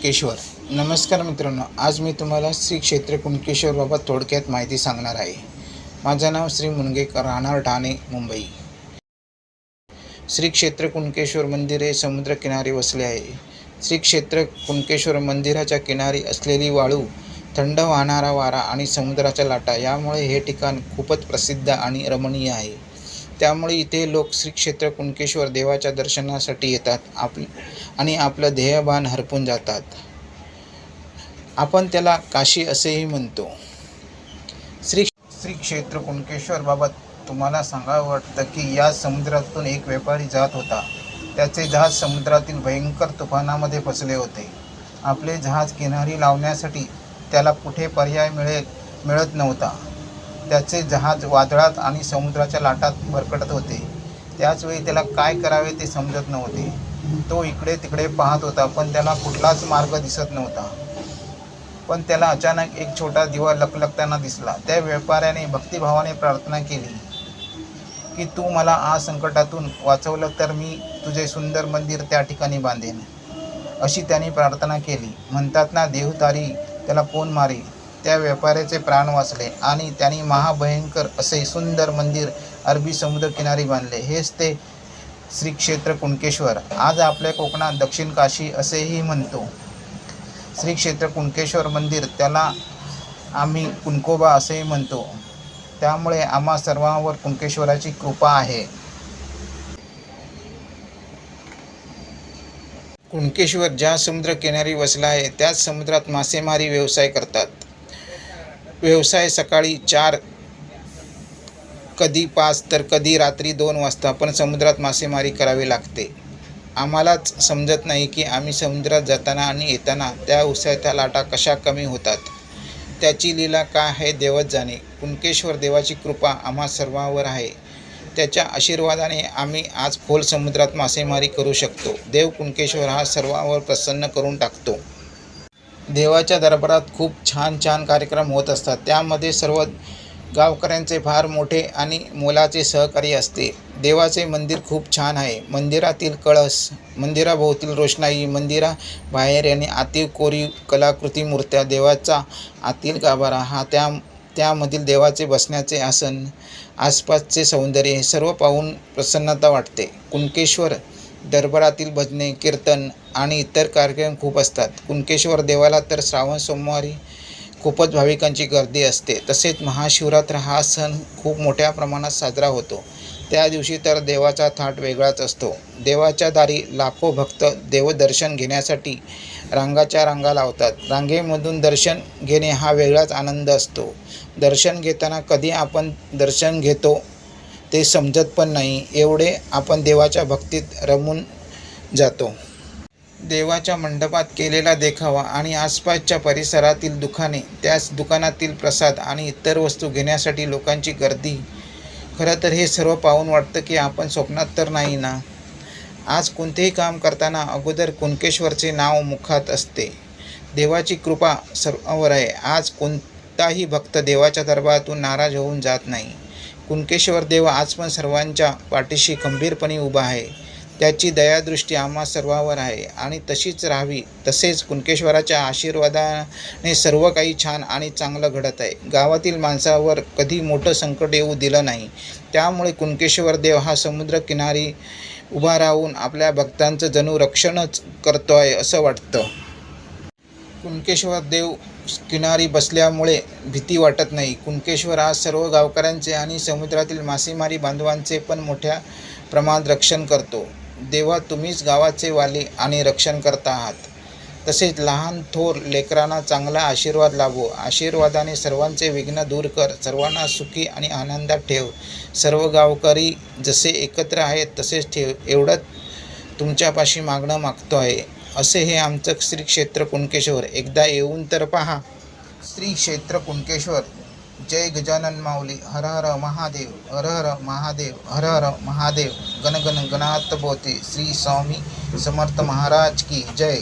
कुणकेश्वर. नमस्कार मित्रांनो आज मी तुम्हाला श्री क्षेत्र कुणकेश्वरबाबत थोडक्यात माहिती सांगणार आहे. माझं नाव श्री मुनगेकर राहणार ठाणे मुंबई. श्री क्षेत्र कुणकेश्वर मंदिर हे समुद्रकिनारी वसले आहे. श्री क्षेत्र कुणकेश्वर मंदिराच्या किनारी असलेली वाळू थंड वाहणारा वारा आणि समुद्राच्या लाटा यामुळे हे ठिकाण खूपच प्रसिद्ध आणि रमणीय आहे. त्यामुळे इथे लोक श्री क्षेत्र कुणकेश्वर देवाच्या दर्शनासाठी येतात. आप आणि आपलं ध्येयभान हरपून जातात. आपण त्याला काशी असेही म्हणतो. श्री श्री क्षेत्र कुणकेश्वरबाबत तुम्हाला सांगावं वाटतं की या समुद्रातून एक व्यापारी जात होता. त्याचे जहाज समुद्रातील भयंकर तुफानामध्ये फसले होते. आपले जहाज किनारी लावण्यासाठी त्याला कुठे पर्याय मिळेल मिळत नव्हता. त्याचे जहाज वादळात आणि समुद्राच्या लाटात भरकटत होते. त्याचवेळी त्याला काय करावे ते समजत नव्हते. तो इकडे तिकडे पाहत होता पण त्याला कुठलाच मार्ग दिसत नव्हता. पण त्याला अचानक एक छोटा दिवा लकलकताना दिसला. त्या व्यापाऱ्याने भक्तिभावाने प्रार्थना केली की तू मला आज संकटातून वाचवलं तर मी तुझे सुंदर मंदिर त्या ठिकाणी बांधेन. अशी त्याने प्रार्थना केली. म्हणतात ना देवतारी त्याला कोण मारी त्या व्यापाऱ्याचे प्राण वाचले आणि त्यांनी महाभयंकर असे सुंदर मंदिर अरबी समुद्रकिनारी बांधले. हेच ते श्री क्षेत्र कुणकेश्वर. आज आपल्या कोकणात दक्षिण काशी असेही म्हणतो. श्री क्षेत्र कुणकेश्वर मंदिर त्याला आम्ही कुणकोबा असेही म्हणतो. त्यामुळे आम्हा सर्वांवर कुणकेश्वराची कृपा आहे. कुणकेश्वर ज्या समुद्रकिनारी वसला आहे त्याच समुद्रात मासेमारी व्यवसाय करतात. व्यवसाय सकाळी चार कधी पाच तर कधी रात्री दोन वाजता. पण समुद्रात मासेमारी करावी लागते. आम्हालाच समजत नाही की आम्ही समुद्रात जाताना आणि येताना त्या उसळत्या लाटा कशा कमी होतात. त्याची लीला काय आहे देवच जाणे. कुणकेश्वर देवाची कृपा आम्हा सर्वांवर आहे. त्याच्या आशीर्वादाने आम्ही आज खोल समुद्रात मासेमारी करू शकतो. देव कुणकेश्वर हा सर्वांवर प्रसन्न करून टाकतो. देवाच्या दरबारात खूप छान छान कार्यक्रम होत असतात. त्यामध्ये सर्व गावकऱ्यांचे फार मोठे आणि मोलाचे सहकार्य असते. देवाचे मंदिर खूप छान आहे. मंदिरातील कळस मंदिराभोवतील रोषणाई मंदिरा बाहेर आणि आतील कोरीव कलाकृती मूर्त्या देवाचा आतील गाभारा हा त्या त्यामधील देवाचे बसण्याचे आसन आसपासचे सौंदर्य हे सर्व पाहून प्रसन्नता वाटते. कुणकेश्वर दरबारातील भजने कीर्तन आणि इतर कार्यक्रम खूप असतात. कुणकेश्वर देवाला तर श्रावण सोमवारी खूपच भाविकांची गर्दी असते. तसेच महाशिवरात्र हा सण खूप मोठ्या प्रमाणात साजरा होतो. त्या दिवशी तर देवाचा थाट वेगळाच असतो. देवाच्या दारी लाखो भक्त देवदर्शन घेण्यासाठी रांगाच्या रांगा लावतात. रांगेमधून दर्शन घेणे हा वेगळाच आनंद असतो. दर्शन घेताना कधी आपण दर्शन घेतो ते समजत पण नाही एवढे आपण देवाच्या भक्तीत रमून जातो. देवाच्या मंडपात केलेला देखावा आणि आसपासच्या परिसरातील दुकाने त्याच दुकानातील प्रसाद आणि इतर वस्तू घेण्यासाठी लोकांची गर्दी. खरं तर हे सर्व पाहून वाटतं की आपण स्वप्नात तर नाही ना? आज कोणतेही काम करताना अगोदर कुणकेश्वरचे नाव मुखात असते. देवाची कृपा सर्वांवर आहे. आज कोणताही भक्त देवाच्या दरबारातून नाराज होऊन जात नाही. कुणकेश्वर देव आज पण सर्वांच्या पाठीशी खंबीरपणे उभा आहे. त्याची दयादृष्टी आम्हा सर्वांवर आहे आणि तशीच राहावी तसेच कुणकेश्वराच्या आशीर्वादाने सर्व काही छान आणि चांगलं घडत आहे. गावातील माणसावर कधी मोठं संकट येऊ दिलं नाही. त्यामुळे कुणकेश्वर देव हा समुद्रकिनारी उभा राहून आपल्या भक्तांचं जणू रक्षणच करतो आहे असं वाटतं. कुणकेश्वर देव किनारी बसल्यामुळे भीती वाटत नाही. कुणकेश्वर आज सर्व गावकऱ्यांचे आणि समुद्रातील मासेमारी बांधवांचे पण मोठ्या प्रमाणात रक्षण करतो. देवा तुम्हीच गावाचे वाली आणि रक्षण करता आहात. तसेच लहान थोर लेकरांना चांगला आशीर्वाद लाभो. आशीर्वादाने सर्वांचे विघ्न दूर कर. सर्वांना सुखी आणि आनंदात ठेव. सर्व गावकरी जसे एकत्र आहेत तसेच ठेव. एवढंच तुमच्यापाशी मागणं मागतो आहे. असे हे आमचं श्री क्षेत्र कुणकेश्वर. एकदा येऊन तर पहा. श्री क्षेत्र कुणकेश्वर. जय गजानन माऊली. हर हर महादेव. हर हर महादेव. हर हर महादेव. गणगण गणात बोते. श्री स्वामी समर्थ महाराज की जय.